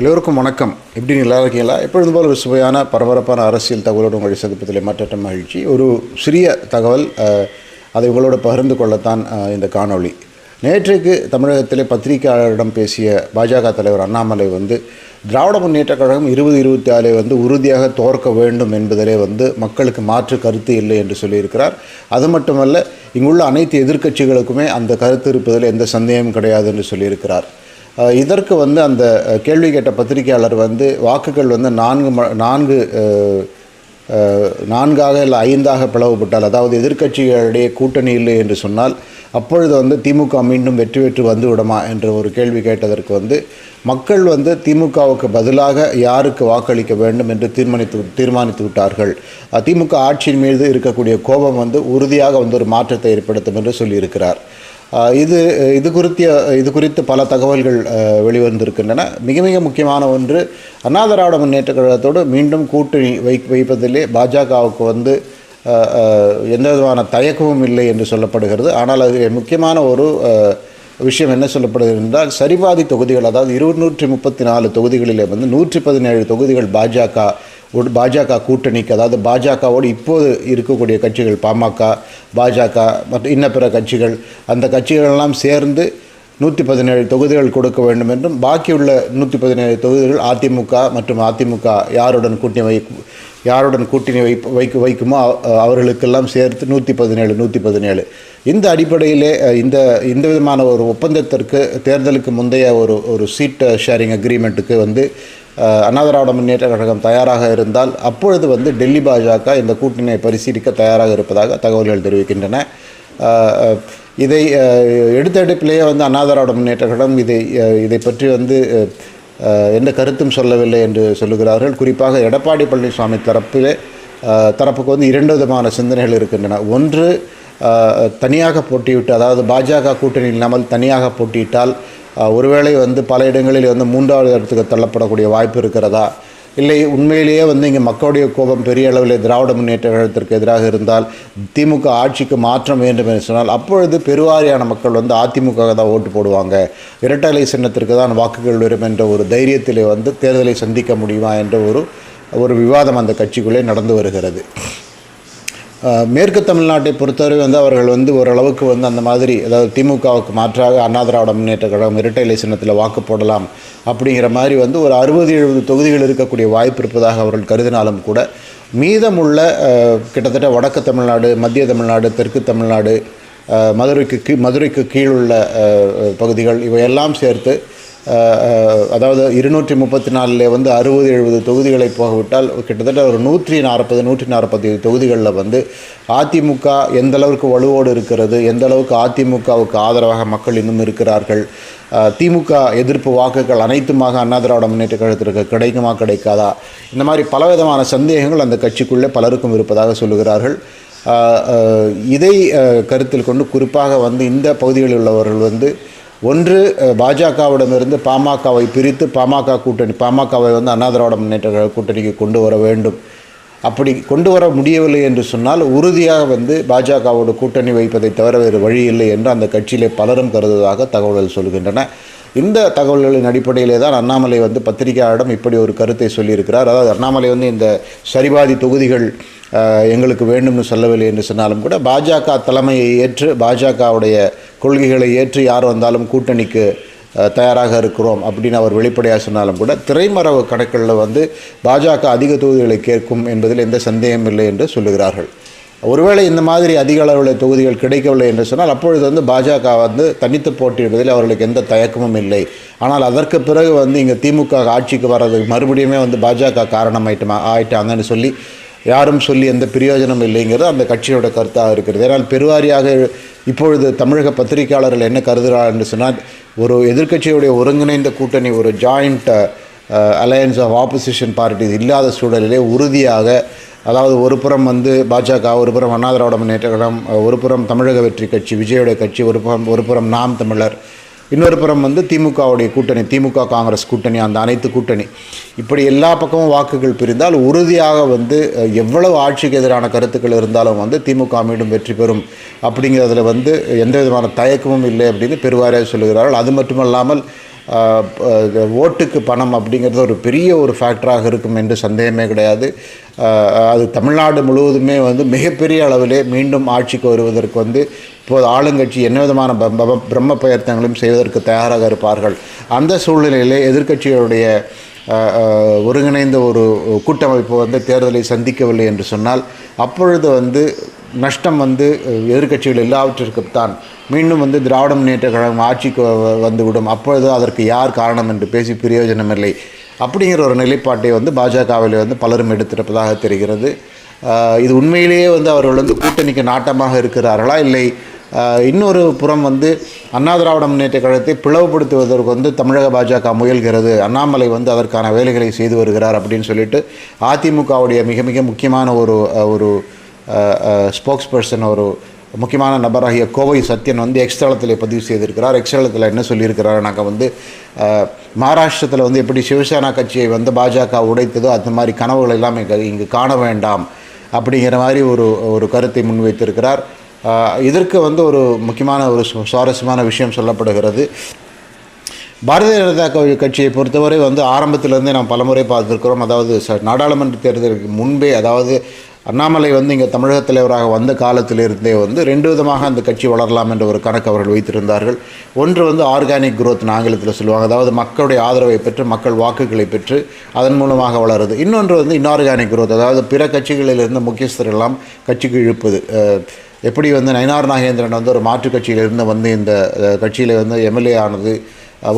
எல்லோருக்கும் வணக்கம். எப்படி நல்லா இருக்கீங்களா? எப்பொழுது போல ஒரு சுவையான பரபரப்பான அரசியல் தகவலோடு உங்களை சந்திப்பதில் மற்ற மகிழ்ச்சி. ஒரு சிறிய தகவல் அதை உங்களோட பகிர்ந்து கொள்ளத்தான் இந்த காணொளி. நேற்றைக்கு தமிழகத்திலே பத்திரிகையாளரிடம் பேசிய பாஜக தலைவர் அண்ணாமலை வந்து திராவிட முன்னேற்ற கழகம் இருபது இருபத்தி ஆறை வந்து உறுதியாக தோற்க வேண்டும் என்பதிலே வந்து மக்களுக்கு மாற்று கருத்து இல்லை என்று சொல்லியிருக்கிறார். அது மட்டுமல்ல இங்குள்ள அனைத்து எதிர்க்கட்சிகளுக்குமே அந்த கருத்து இருப்பதில் எந்த சந்தேகமும் கிடையாது என்று சொல்லியிருக்கிறார். இதற்கு வந்து அந்த கேள்வி கேட்ட பத்திரிகையாளர் வந்து வாக்குகள் வந்து நான்கு ம நான்கு நான்காக இல்லை ஐந்தாக பிளவுபட்டால் அதாவது எதிர்க்கட்சிகளுடைய கூட்டணி இல்லை என்று சொன்னால் அப்பொழுது வந்து திமுக மீண்டும் வெற்றி பெற்று வந்து விடுமா என்ற ஒரு கேள்வி கேட்டதற்கு வந்து மக்கள் வந்து திமுகவுக்கு பதிலாக யாருக்கு வாக்களிக்க வேண்டும் என்று தீர்மானித்து தீர்மானித்து விட்டார்கள். திமுக ஆட்சியின் மீது இருக்கக்கூடிய கோபம் வந்து உறுதியாக வந்து ஒரு மாற்றத்தை ஏற்படுத்தும் என்று சொல்லியிருக்கிறார். இது இது குறித்த இது குறித்து பல தகவல்கள் வெளிவந்திருக்கின்றன. மிக மிக முக்கியமான ஒன்று அண்ணா திராவிட முன்னேற்ற கழகத்தோடு மீண்டும் கூட்டணி வை வைப்பதிலே பாஜகவுக்கு வந்து எந்த விதமான தயக்கமும் இல்லை என்று சொல்லப்படுகிறது. ஆனால் அது முக்கியமான ஒரு விஷயம் என்ன சொல்லப்படுகிறது என்றால் சரிபாதி தொகுதிகள் அதாவது இருநூற்றி முப்பத்தி நாலு தொகுதிகளிலே வந்து நூற்றி பதினேழு தொகுதிகள் பாஜக பாஜக கூட்டணிக்கு அதாவது பாஜகவோடு இப்போது இருக்கக்கூடிய கட்சிகள் பாமக பாஜக மற்றும் இன்ன பிற கட்சிகள் அந்த கட்சிகளெல்லாம் சேர்ந்து நூற்றி பதினேழு தொகுதிகள் கொடுக்க வேண்டும் என்றும் பாக்கியுள்ள நூற்றி பதினேழு தொகுதிகள் அதிமுக மற்றும் அதிமுக யாருடன் கூட்டணி வை யாருடன் கூட்டணி வை வைக்க வைக்குமோ அவர்களுக்கெல்லாம் சேர்த்து நூற்றி பதினேழு நூற்றி பதினேழு. இந்த அடிப்படையிலே இந்த இந்த விதமான ஒரு ஒப்பந்தத்திற்கு தேர்தலுக்கு முந்தைய ஒரு ஒரு சீட் ஷேரிங் அக்ரிமெண்ட்டுக்கு வந்து அஹ், அண்ணா திராவிட முன்னேற்ற கழகம் தயாராக இருந்தால் அப்பொழுது வந்து டெல்லி பாஜக இந்த கூட்டணியை பரிசீலிக்க தயாராக இருப்பதாக தகவல்கள் தெரிவிக்கின்றன. இதை எடுத்தெடுப்பிலேயே வந்து அண்ணா திராவிட முன்னேற்ற கழகம் இதை இதை பற்றி வந்து எந்த கருத்தும் சொல்லவில்லை என்று சொல்லுகிறார்கள். குறிப்பாக எடப்பாடி பழனிசாமி தரப்பிலே தரப்புக்கு வந்து இரண்டு விதமான சிந்தனைகள் இருக்கின்றன. ஒன்று தனியாக போட்டியிட்டு அதாவது பாஜக கூட்டணி இல்லாமல் தனியாக போட்டியிட்டால் ஒருவேளை வந்து பல இடங்களில் வந்து மூன்றாவது இடத்துக்கு தள்ளப்படக்கூடிய வாய்ப்பு இருக்கிறதா? இல்லை உண்மையிலேயே வந்து இங்கே மக்களுடைய கோபம் பெரிய அளவில் திராவிட முன்னேற்ற கழகத்திற்கு எதிராக இருந்தால் திமுக ஆட்சிக்கு மாற்றம் வேண்டும் என்று சொன்னால் அப்பொழுது பெருவாரியான மக்கள் வந்து அதிமுக தான் ஓட்டு போடுவாங்க. இரட்டலை சின்னத்திற்கு தான் வாக்குகள் வரும் என்ற ஒரு தைரியத்திலே வந்து தேர்தலை சந்திக்க முடியுமா என்ற ஒரு ஒரு விவாதம் அந்த கட்சிக்குள்ளே நடந்து வருகிறது. மேற்கு தமிழ்நாட்டை பொறுத்தவரை வந்து அவர்கள் வந்து ஓரளவுக்கு வந்து அந்த மாதிரி அதாவது திமுகவுக்கு மாற்றாக அண்ணா திராவிட முன்னேற்ற கழகம் இரட்டை இலை சின்னத்தில் வாக்கு போடலாம் அப்படிங்கிற மாதிரி வந்து ஒரு அறுபது எழுபது தொகுதிகள் இருக்கக்கூடிய வாய்ப்பு இருப்பதாக அவர்கள் கருதினாலும் கூட மீதமுள்ள கிட்டத்தட்ட வடக்கு தமிழ்நாடு மத்திய தமிழ்நாடு தெற்கு தமிழ்நாடு மதுரைக்கு கீ மதுரைக்கு கீழுள்ள பகுதிகள் இவையெல்லாம் சேர்த்து அதாவது இருநூற்றி முப்பத்தி நாலில் வந்து அறுபது எழுபது தொகுதிகளை போகவிட்டால் கிட்டத்தட்ட ஒரு நூற்றி நாற்பது நூற்றி நாற்பத்தி தொகுதிகளில் வந்து அதிமுக எந்த அளவுக்கு வலுவோடு இருக்கிறது எந்த அளவுக்கு அதிமுகவுக்கு ஆதரவாக மக்கள் இன்னும் இருக்கிறார்கள் திமுக எதிர்ப்பு வாக்குகள் அனைத்துமாக அண்ணா திராவிட முன்னேற்ற கழகத்திற்கு கிடைக்குமா கிடைக்காதா? இந்த மாதிரி பலவிதமான சந்தேகங்கள் அந்த கட்சிக்குள்ளே பலருக்கும் இருப்பதாக சொல்லுகிறார்கள். இதை கருத்தில் கொண்டு குறிப்பாக வந்து இந்த பகுதிகளில் உள்ளவர்கள் வந்து ஒன்று பாஜகவிடமிருந்து பாமகவை பிரித்து பாமக கூட்டணி பாமகவை வந்து அண்ணாதிராவிட முன்னேற்ற கூட்டணிக்கு கொண்டு வர வேண்டும். அப்படி கொண்டு வர முடியவில்லை என்று சொன்னால் உறுதியாக வந்து பாஜகவோடு கூட்டணி வைப்பதை தவிர வேறு வழி இல்லை என்று அந்த கட்சியிலே பலரும் கருதுவதாக தகவல்கள் சொல்கின்றன. இந்த தகவல்களின் அடிப்படையிலே தான் அண்ணாமலை வந்து பத்திரிகையாளரிடம் இப்படி ஒரு கருத்தை சொல்லியிருக்கிறார். அதாவது அண்ணாமலை வந்து இந்த சரிபாதி தொகுதிகள் எங்களுக்கு வேண்டும்னு சொல்லவில்லை என்று சொன்னாலும் கூட பாஜக தலைமையை ஏற்று பாஜகவுடைய கொள்கைகளை ஏற்று யார் வந்தாலும் கூட்டணிக்கு தயாராக இருக்கிறோம் அப்படின்னு அவர் வெளிப்படையாக சொன்னாலும் கூட திரைமறைவு கணக்குகளில் வந்து பாஜக அதிக தொகுதிகளை கேட்கும் என்பதில் எந்த சந்தேகம் இல்லை என்று சொல்லுகிறார்கள். ஒருவேளை இந்த மாதிரி அதிக அளவில் தொகுதிகள் கிடைக்கவில்லை என்று சொன்னால் அப்பொழுது வந்து பாஜக வந்து தனித்து போட்டியிடுவதில் அவர்களுக்கு எந்த தயக்கமும் இல்லை. ஆனால் அதற்கு பிறகு வந்து இங்கே திமுக ஆட்சிக்கு வர்றதுக்கு மறுபடியுமே வந்து பாஜக காரணமாயிட்டுமா ஆயிட்டாங்கன்னு சொல்லி யாரும் சொல்லி எந்த பிரயோஜனம் இல்லைங்கிறது அந்த கட்சியோட கருத்தாக இருக்கிறது. ஏன்னால் பெருவாரியாக இப்பொழுது தமிழக பத்திரிகையாளர்கள் என்ன கருதுகிறார் என்று சொன்னால் ஒரு எதிர்க்கட்சியுடைய ஒருங்கிணைந்த கூட்டணி ஒரு joint alliance of opposition parties இல்லாத சூழலிலே உறுதியாக அதாவது ஒரு புறம் வந்து பாஜக ஒரு புறம் அண்ணா திராவிட முன்னேற்ற கழகம் ஒரு புறம் தமிழக வெற்றி கட்சி விஜயோட கட்சி ஒரு புறம் ஒரு புறம் நாம் தமிழர் இன்னொரு புறம் வந்து திமுகவுடைய கூட்டணி திமுக காங்கிரஸ் கூட்டணி அந்த அனைத்து கூட்டணி. இப்படி எல்லா பக்கமும் வாக்குகள் பிரிந்தால் உறுதியாக வந்து எவ்வளவு ஆட்சிக்கு எதிரான கருத்துக்கள் இருந்தாலும் வந்து திமுக மீண்டும் வெற்றி பெறும். அப்படிங்கிறதுல வந்து எந்த விதமான தயக்கமும் இல்லை அப்படின்னு பெருவாரியாக சொல்லுகிறார்கள். அது மட்டுமல்லாமல் ஓட்டுக்கு பணம் அப்படிங்கிறது ஒரு பெரிய ஒரு ஃபேக்டராக இருக்கும் என்று சந்தேகமே கிடையாது. அது தமிழ்நாடு முழுவதுமே வந்து மிகப்பெரிய அளவிலே மீண்டும் ஆட்சிக்கு வருவதற்கு வந்து இப்போது ஆளுங்கட்சி என்ன விதமான ப- பிரம்ம பிரயத்தனங்களும் செய்வதற்கு தயாராக இருப்பார்கள்? அந்த சூழ்நிலையிலே எதிர்கட்சிகளுடைய ஒருங்கிணைந்த ஒரு கூட்டமைப்பு வந்து தேர்தலை சந்திக்கவில்லை என்று சொன்னால் அப்பொழுது வந்து நஷ்டம் வந்து எதிர்கட்சிகள் எதிர்க்கட்சிகள் எல்லாவற்றிற்கும் தான். மீண்டும் வந்து திராவிட முன்னேற்ற கழகம் ஆட்சிக்கு வந்துவிடும். அப்பொழுது அதற்கு யார் காரணம் என்று பேசி பிரயோஜனமில்லை. அப்படிங்கிற ஒரு நிலைப்பாட்டை வந்து பாஜகவில் வந்து பலரும் எடுத்திருப்பதாக தெரிகிறது. இது உண்மையிலேயே வந்து அவர்கள் வந்து கூட்டணிக்கு நாட்டமாக இருக்கிறார்களா? இல்லை. இன்னொரு புறம் வந்து அண்ணா திராவிட முன்னேற்ற கழகத்தை பிளவுபடுத்துவதற்கு வந்து தமிழக பாஜக முயல்கிறது. அண்ணாமலை வந்து அதற்கான வேலைகளை செய்து வருகிறார் அப்படின்னு சொல்லிட்டு அதிமுகவுடைய மிக மிக முக்கியமான ஒரு ஒரு ஸ்போக்ஸ் பர்சன் ஒரு முக்கியமான நபராகிய கோவை சத்யன் வந்து எக்ஸ்தளத்தில் பதிவு செய்திருக்கிறார். எக்ஸ்தளத்தில் என்ன சொல்லியிருக்கிறார் நாங்கள் வந்து மகாராஷ்டிரத்தில் வந்து எப்படி சிவசேனா கட்சியை வந்து பாஜக உடைத்ததோ அந்த மாதிரி கனவுகள் எல்லாம் இங்கே இங்கு காண வேண்டாம் அப்படிங்கிற மாதிரி ஒரு ஒரு கருத்தை முன்வைத்திருக்கிறார். இதற்கு வந்து ஒரு முக்கியமான ஒரு சுவாரஸ்யமான விஷயம் சொல்லப்படுகிறது. பாரதிய ஜனதா கட்சியை பொறுத்தவரை வந்து ஆரம்பத்திலிருந்தே நாம் பலமுறை பார்த்துருக்கிறோம். அதாவது ச நாடாளுமன்ற தேர்தலுக்கு முன்பே அதாவது அண்ணாமலை வந்து இங்கே தமிழக தலைவராக வந்த காலத்திலிருந்தே வந்து ரெண்டு விதமாக அந்த கட்சி வளரலாம் என்ற ஒரு கணக்கு அவர்கள் வைத்திருந்தார்கள். ஒன்று வந்து ஆர்கானிக் குரோத் ஆங்கிலத்தில் சொல்லுவாங்க. அதாவது மக்களுடைய ஆதரவை பெற்று மக்கள் வாக்குகளை பெற்று அதன் மூலமாக வளருது. இன்னொன்று வந்து இன்ஆர்கானிக் குரோத். அதாவது பிற கட்சிகளில் இருந்த முக்கியஸ்தர் எல்லாம் கட்சிக்கு இழுப்பது. எப்படி வந்து நயனார் நாகேந்திரன் வந்து ஒரு மாற்றுக் கட்சியிலிருந்து வந்து இந்த கட்சியில் வந்து எம்எல்ஏ ஆனது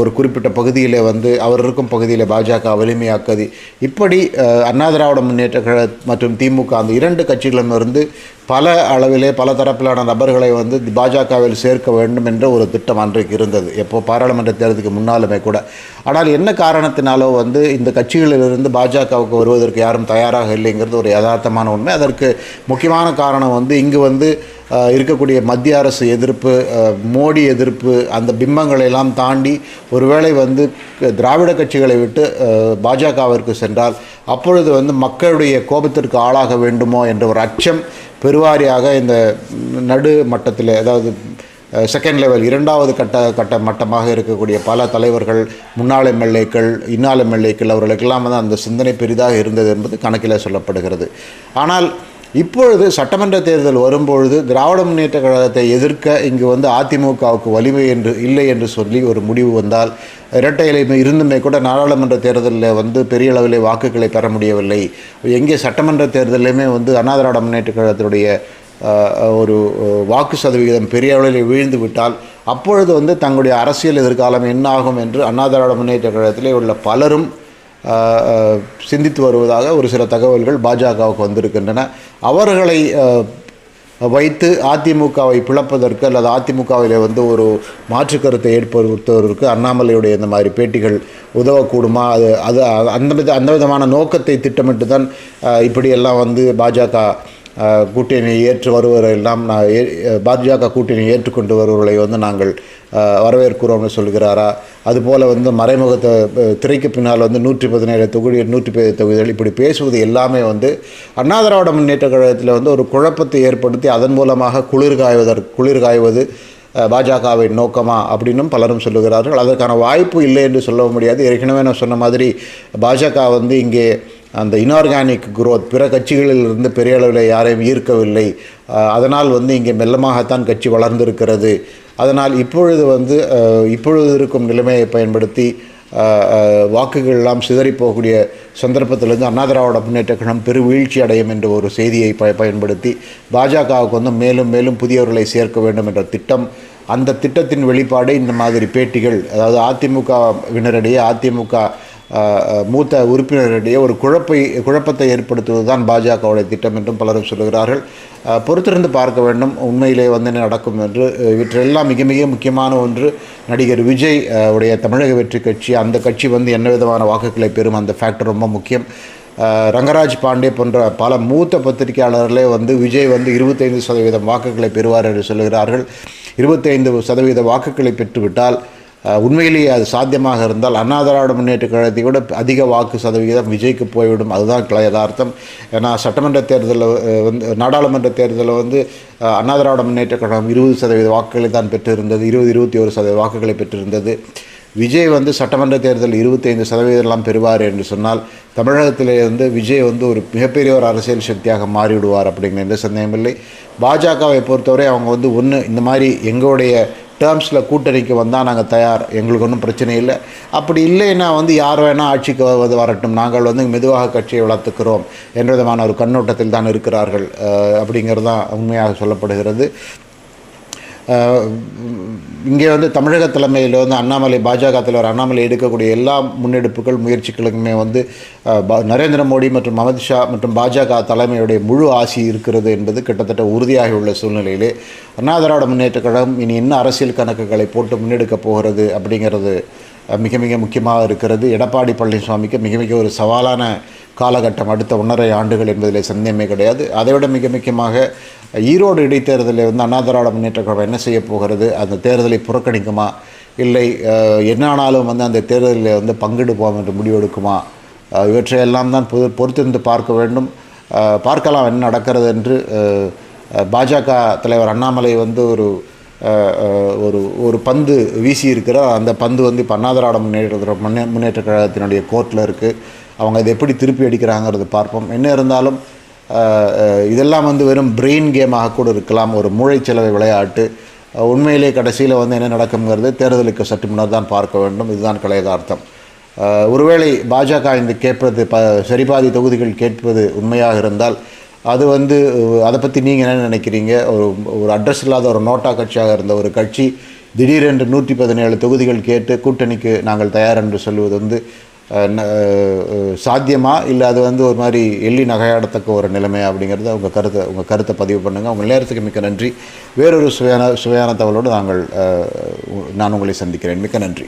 ஒரு குறிப்பிட்ட பகுதியில் வந்து அவர் இருக்கும் பகுதியில் பாஜக வலிமையாக்குது. இப்படி அண்ணா திராவிட முன்னேற்ற கழக மற்றும் திமுக அந்த இரண்டு கட்சிகளிடமிருந்து பல அளவிலே பல தரப்பிலான நபர்களை வந்து பாஜகவில் சேர்க்க வேண்டும் என்ற ஒரு திட்டம் அன்றைக்கு இருந்தது. எப்போ பாராளுமன்ற தேர்தலுக்கு முன்னாலுமே கூட. ஆனால் என்ன காரணத்தினாலோ வந்து இந்த கட்சிகளிலிருந்து பாஜகவுக்கு வருவதற்கு யாரும் தயாராக இல்லைங்கிறது ஒரு யதார்த்தமான உண்மை. அதற்கு முக்கியமான காரணம் வந்து இங்கு வந்து இருக்கக்கூடிய மத்திய அரசு எதிர்ப்பு மோடி எதிர்ப்பு அந்த பிம்பங்களை எல்லாம் தாண்டி ஒருவேளை வந்து திராவிட கட்சிகளை விட்டு பாஜகவிற்கு சென்றால் அப்பொழுது வந்து மக்களுடைய கோபத்திற்கு ஆளாக வேண்டுமோ என்ற ஒரு அச்சம் பெருவாரியாக இந்த நடு மட்டத்தில் அதாவது செகண்ட் லெவல் இரண்டாவது கட்ட கட்ட மட்டமாக இருக்கக்கூடிய பல தலைவர்கள் முன்னாள் எம்எல்ஏக்கள் இன்னால் எம்எல்ஏக்கள் அவர்களுக்கெல்லாம் வந்து அந்த சிந்தனை பெரிதாக இருந்தது என்பது கணக்கில் சொல்லப்படுகிறது. ஆனால் இப்பொழுது சட்டமன்ற தேர்தல் வரும்பொழுது திராவிட முன்னேற்ற கழகத்தை எதிர்க்க இங்கு வந்து அதிமுகவுக்கு வலிமை என்று இல்லை என்று சொல்லி ஒரு முடிவு வந்தால் இரட்டை இலை இருந்துமே கூட நாடாளுமன்ற தேர்தலில் வந்து பெரிய அளவிலே வாக்குகளை பெற முடியவில்லை. எங்கே சட்டமன்ற தேர்தலையுமே வந்து அண்ணா திராவிட முன்னேற்ற கழகத்தினுடைய ஒரு வாக்கு சதவிகிதம் பெரிய அளவில் வீழ்ந்து விட்டால் அப்பொழுது வந்து தங்களுடைய அரசியல் எதிர்காலம் என்ன ஆகும் என்று அண்ணா திராவிட முன்னேற்ற கழகத்திலே உள்ள பலரும் சிந்தித்து வருவதாக ஒரு சில தகவல்கள் பாஜகவுக்கு வந்திருக்கின்றன. அவர்களை வைத்து அதிமுகவை பிளப்பதற்கு அல்லது அதிமுகவில் வந்து ஒரு மாற்று கருத்தை ஏற்படுத்துவதற்கு அண்ணாமலையுடைய இந்த மாதிரி பேட்டிகள் உதவக்கூடுமா? அது அது அந்த வித அந்த விதமான நோக்கத்தை திட்டமிட்டு தான் இப்படியெல்லாம் வந்து பாஜக கூட்டணியை ஏற்று வருவரெல்லாம் நான் ஏ பாஜக கூட்டணியை ஏற்றுக்கொண்டு வருவர்களை வந்து நாங்கள் வரவேற்கிறோம்னு சொல்கிறாரா? அதுபோல் வந்து மறைமுகத்தை திரைக்கு பின்னால் வந்து நூற்றி பதினேழு தொகுதி நூற்றி பதினேழு தொகுதிகள் இப்படி பேசுவது எல்லாமே வந்து அண்ணா திராவிட முன்னேற்ற கழகத்தில் வந்து ஒரு குழப்பத்தை ஏற்படுத்தி அதன் மூலமாக குளிர் காய்வதற்கு குளிர் காய்வது பாஜகவின் நோக்கமா அப்படின்னும் பலரும் சொல்லுகிறார்கள். அதற்கான வாய்ப்பு இல்லை என்று சொல்ல முடியாது. ஏற்கனவே நான் சொன்ன மாதிரி பாஜக வந்து இங்கே அந்த இன்ஆர்கானிக் குரோத் பிற கட்சிகளிலிருந்து பெரிய அளவில் யாரையும் ஈர்க்கவில்லை. அதனால் வந்து இங்கே மெல்லமாகத்தான் கட்சி வளர்ந்திருக்கிறது. அதனால் இப்பொழுது வந்து இப்பொழுது இருக்கும் நிலைமையை பயன்படுத்தி அஹ், சிதறிப்போகக்கூடிய வாக்குகள் எல்லாம் சந்தர்ப்பத்திலிருந்து அண்ணா திராவிட முன்னேற்ற கழகம் பெரு வீழ்ச்சி அடையும் என்ற ஒரு செய்தியை ப பயன்படுத்தி பாஜகவுக்கு வந்து மேலும் மேலும் புதியவர்களை சேர்க்க வேண்டும் என்ற திட்டம் அந்த திட்டத்தின் வெளிப்பாடு இந்த மாதிரி பேட்டிகள் அதாவது அதிமுகவினரிடையே அதிமுக மூத்த உறுப்பினரிடையே ஒரு குழப்பை குழப்பத்தை ஏற்படுத்துவது தான் பாஜகவுடைய திட்டம் என்றும் பலரும் சொல்கிறார்கள் பொறுத்திருந்து பார்க்க வேண்டும். உண்மையிலே வந்து நடக்கும் என்று இவற்றெல்லாம் மிக மிக முக்கியமான ஒன்று. நடிகர் விஜய் உடைய தமிழக வெற்றி கட்சி அந்த கட்சி வந்து என்ன விதமான வாக்குகளை பெறும் அந்த ஃபேக்டர் ரொம்ப முக்கியம். ரங்கராஜ் பாண்டே போன்ற பல மூத்த பத்திரிகையாளர்களே வந்து விஜய் வந்து இருபத்தைந்து சதவீதம் வாக்குகளை பெறுவார் என்று சொல்கிறார்கள் இருபத்தைந்து சதவீத வாக்குகளை பெற்றுவிட்டால் உண்மையிலேயே அது சாத்தியமாக இருந்தால் அண்ணா திராவிட முன்னேற்ற கழகத்தை விட அதிக வாக்கு சதவிகிதம் விஜய்க்கு போய்விடும். அதுதான் யதார்த்தம். ஏன்னா சட்டமன்ற தேர்தலில் வந்து நாடாளுமன்ற தேர்தலில் வந்து அண்ணா திராவிட முன்னேற்ற கழகம் இருபது சதவீத வாக்குகளை தான் பெற்றிருந்தது. இருபது இருபத்தி ஒரு சதவீத வாக்குகளை பெற்றிருந்தது. விஜய் வந்து சட்டமன்ற தேர்தல் இருபத்தைந்து சதவீதம்லாம் பெறுவார் என்று சொன்னால் தமிழகத்திலே வந்து விஜய் வந்து ஒரு மிகப்பெரிய ஒரு அரசியல் சக்தியாக மாறிவிடுவார் அப்படிங்கிற எந்த சந்தேகமில்லை பாஜகவை பொறுத்தவரை அவங்க வந்து ஒன்று இந்த மாதிரி எங்களுடைய டேர்ம்ஸில் கூட்டணிக்கு வந்தால் நாங்கள் தயார். எங்களுக்கு ஒன்றும் பிரச்சனை இல்லை. அப்படி இல்லைன்னா வந்து யார் வேணால் ஆட்சிக்கு வந்து வரட்டும். நாங்கள் வந்து மெதுவாக கட்சியை வளர்த்துக்கிறோம். என்ற விதமான ஒரு கண்ணோட்டத்தில் தான் இருக்கிறார்கள். அப்படிங்கிறது தான் உண்மையாக சொல்லப்படுகிறது. இங்கே வந்து தமிழக தலைமையில் வந்து அண்ணாமலை பாஜக தலைவர் அண்ணாமலை எடுக்கக்கூடிய எல்லா முன்னெடுப்புகள் முயற்சிகளுக்குமே வந்து நரேந்திர மோடி மற்றும் அமித்ஷா மற்றும் பாஜக தலைமையுடைய முழு ஆசி இருக்கிறது என்பது கிட்டத்தட்ட உறுதியாகியுள்ள சூழ்நிலையிலே அண்ணா திராவிட முன்னேற்ற கழகம் இனி என்ன அரசியல் கணக்குகளை போட்டு முன்னெடுக்கப் போகிறது அப்படிங்கிறது மிக மிக முக்கியமாக இருக்கிறது. எடப்பாடி பழனிசாமிக்கு மிக மிக ஒரு சவாலான காலகட்டம் அடுத்த ஒன்றரை ஆண்டுகள் என்பதில் சந்தேகமே கிடையாது. அதைவிட மிக முக்கியமாக ஈரோடு இடைத்தேர்தலில் வந்து அண்ணா திராவிட முன்னேற்ற கழகம் என்ன செய்ய போகிறது அந்த தேர்தலை புறக்கணிக்குமா? இல்லை என்ன ஆனாலும் வந்து அந்த தேர்தலில் வந்து பங்கெடுப்போம் என்று முடிவெடுக்குமா? இவற்றையெல்லாம் தான் பொது பொறுத்திருந்து பார்க்க வேண்டும். பார்க்கலாம் என்ன நடக்கிறது என்று பாஜக தலைவர் அண்ணாமலை வந்து ஒரு ஒரு ஒரு பந்து வீசி அந்த பந்து வந்து இப்போ அண்ணா திராவிட முன்னேற்ற முன்னே முன்னேற்ற கழகத்தினுடைய கோர்ட்டில் இருக்குது அவங்க இதை எப்படி திருப்பி அடிக்கிறாங்கிறது பார்ப்போம். என்ன இருந்தாலும் இதெல்லாம் வந்து வெறும் பிரெயின் கேமாக கூட இருக்கலாம். ஒரு மூளைச்செலவை விளையாட்டு. உண்மையிலே கடைசியில் வந்து என்ன நடக்குங்கிறது தேர்தலுக்கு சற்று முன்னர் தான் பார்க்க வேண்டும். இதுதான் கலையதார்த்தம். ஒருவேளை பாஜக இந்த கேட்பது ப சரிபாதி தொகுதிகள் கேட்பது உண்மையாக இருந்தால் அது வந்து அதை பற்றி நீங்கள் என்ன நினைக்கிறீங்க? ஒரு ஒரு அட்ரஸ் இல்லாத ஒரு நோட்டா கட்சியாக இருந்த ஒரு கட்சி திடீரென்று நூற்றி பதினேழு தொகுதிகள் கேட்டு கூட்டணிக்கு நாங்கள் தயார் என்று சொல்வது வந்து சாத்தியமா? இல்லை அது வந்து ஒரு மாதிரி எள்ளி நகையாடத்தக்க ஒரு நிலைமை அப்படிங்கிறத உங்கள் கருத்தை உங்கள் கருத்தை பதிவு பண்ணுங்கள் உங்கள் நேரத்துக்கு மிக்க நன்றி. வேறொரு சுவையான சுவையான தகவலோடு நாங்கள் நான் உங்களை சந்திக்கிறேன். மிக்க நன்றி.